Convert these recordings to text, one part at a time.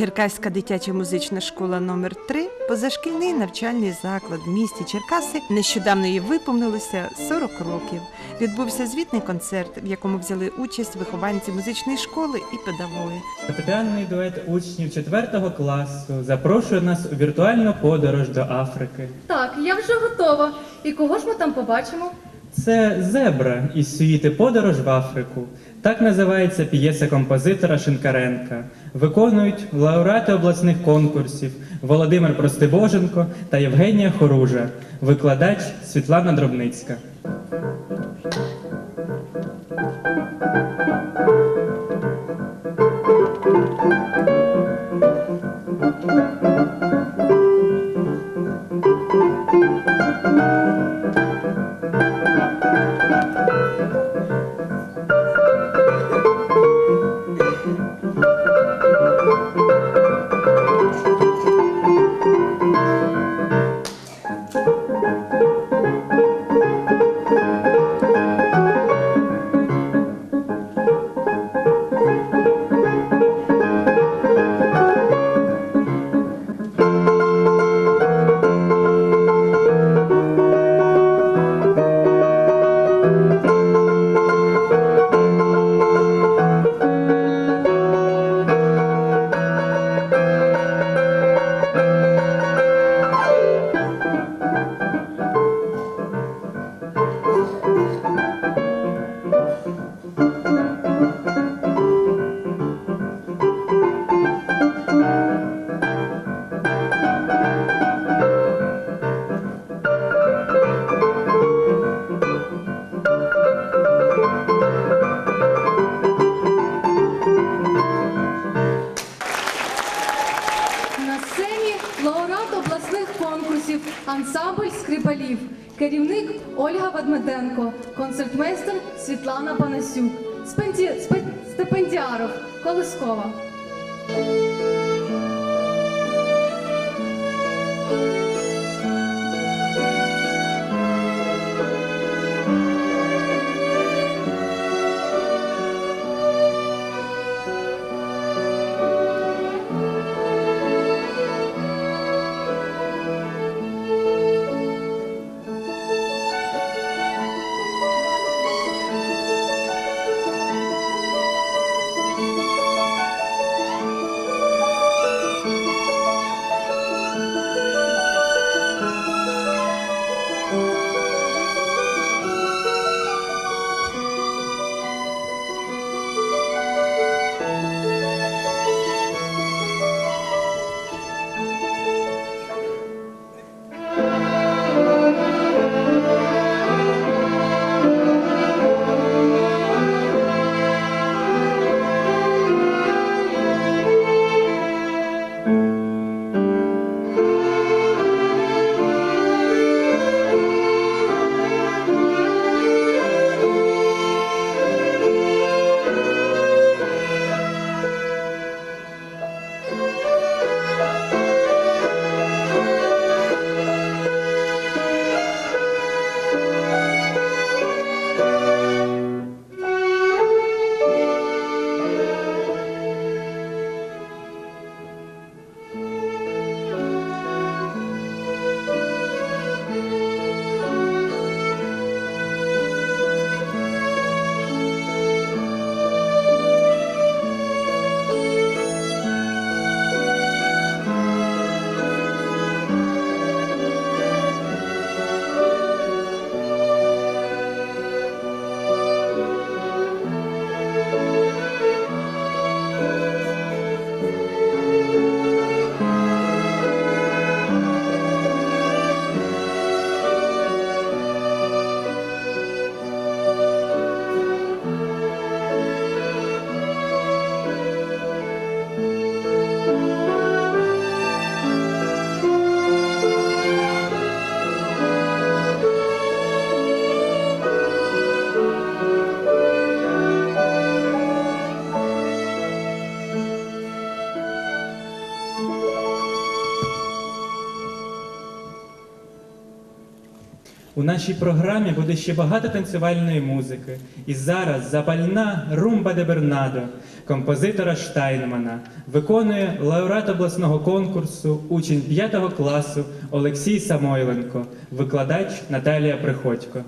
Черкаська дитяча музична школа номер 3 позашкільний навчальний заклад в місті Черкаси. Нещодавно їй виповнилося 40 років. Відбувся звітний концерт, в якому взяли участь вихованці музичної школи і педагоги. Фортепіанний дует учнів 4 класу запрошує нас у віртуальну подорож до Африки. Так, я вже готова. І кого ж ми там побачимо? Це зебра із сюїти Подорож в Африку. Так називається п'єса композитора Шинкаренка. Виконують лауреати обласних конкурсів Володимир Простибоженко та Євгенія Хоружа, викладач Світлана Дробницька. Música У нашій програмі буде ще багато танцювальної музики. І зараз запальна румба де Бернадо композитора Штайнмана виконує лауреат обласного конкурсу, учень 5 класу Олексій Самойленко, викладач Наталія Приходько.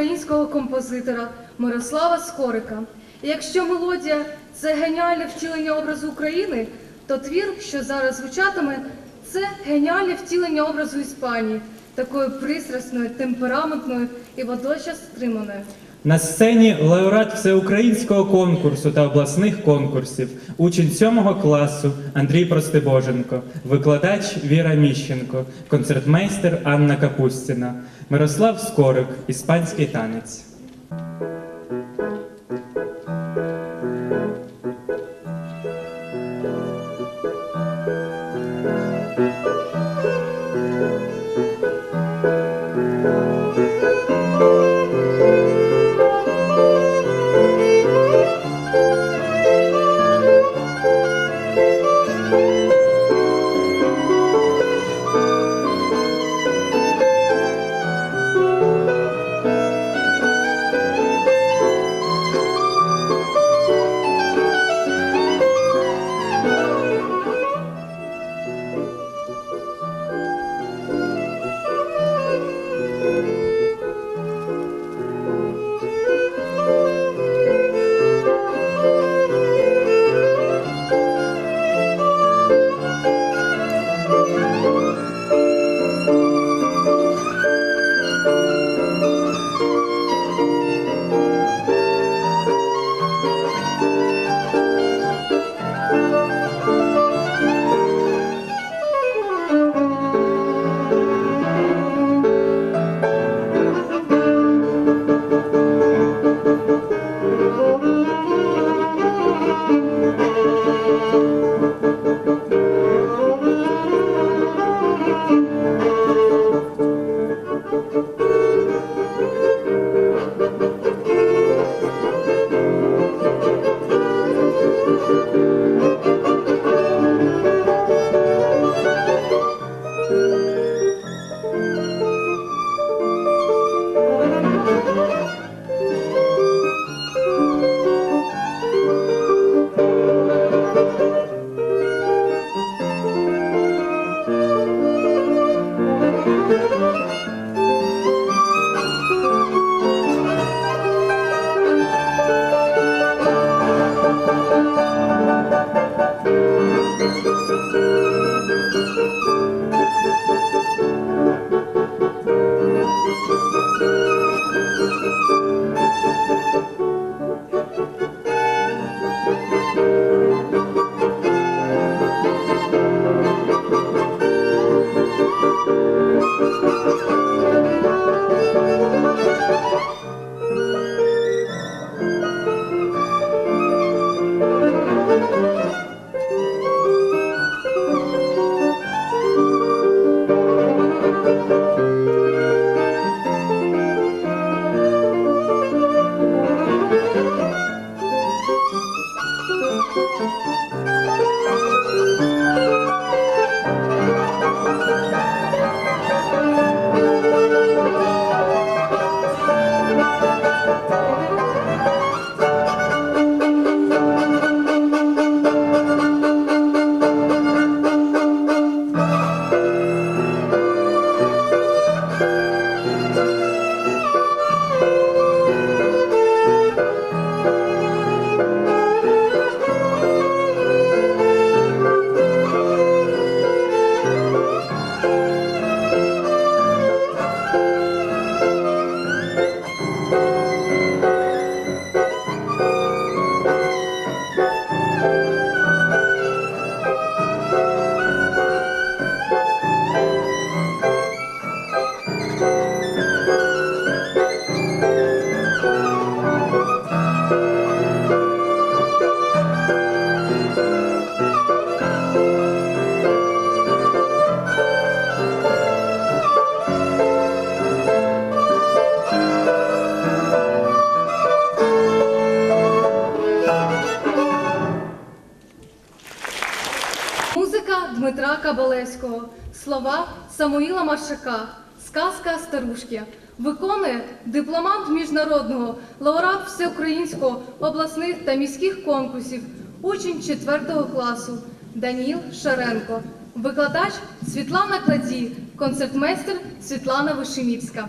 Українського композитора Мирослава Скорика. І якщо мелодія це геніальне втілення образу України, то твір, що зараз звучатиме, це геніальне втілення образу Іспанії, такою пристрасною, темпераментною і водночас стриманою. На сцені лауреат всеукраїнського конкурсу та обласних конкурсів, учень 7 класу Андрій Простибоженко, викладач Віра Міщенко, концертмейстер Анна Капустіна, Мирослав Скорик, іспанський танець. Самуїла Маршака, сказка старушки, виконує дипломант міжнародного, лауреат всеукраїнського обласних та міських конкурсів, учень 4 класу Даніл Шаренко, викладач Світлана Кладі, концертмейстер Світлана Вишинівська.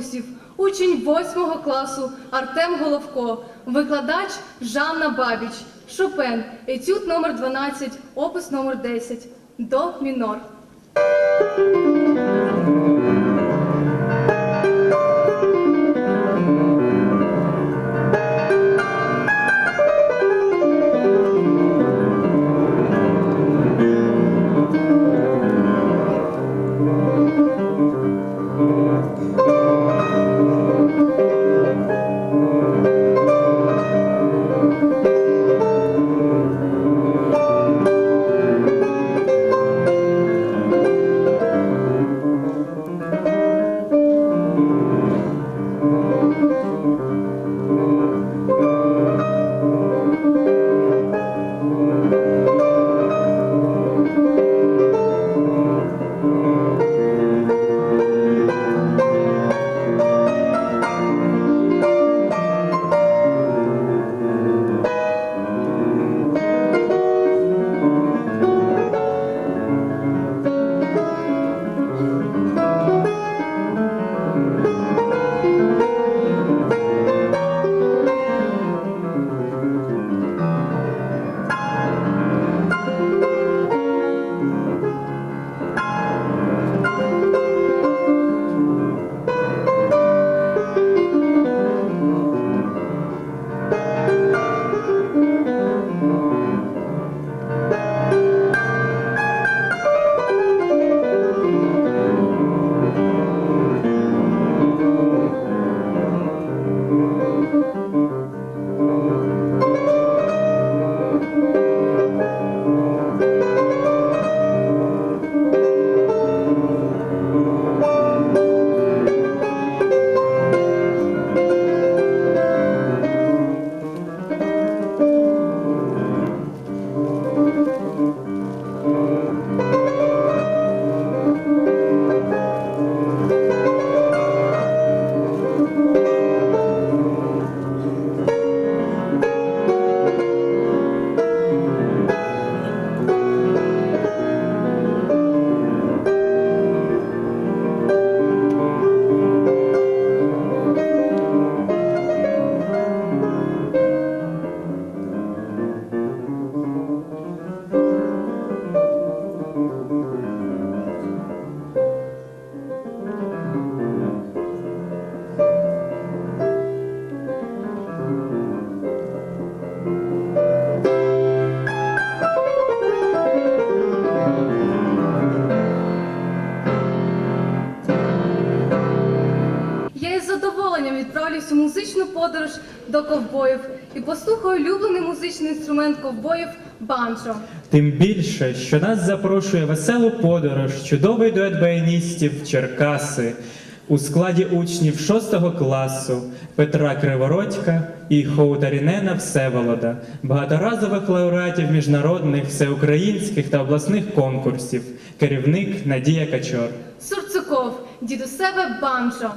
Конкурсів, учень 8 класу Артем Головко, викладач Жанна Бабіч, Шопен, етюд номер 12, опис номер 10, до мінор. Подорож до ковбоїв і послухаю улюблений музичний інструмент ковбоїв банджо. Тим більше, що нас запрошує веселу подорож, чудовий дует баяністів Черкаси у складі учнів 6 класу Петра Кривородька і Хоутарінена Всеволода, багаторазових лауреатів міжнародних, всеукраїнських та обласних конкурсів, керівник Надія Качор. Сурцуков, дід у себе банджо.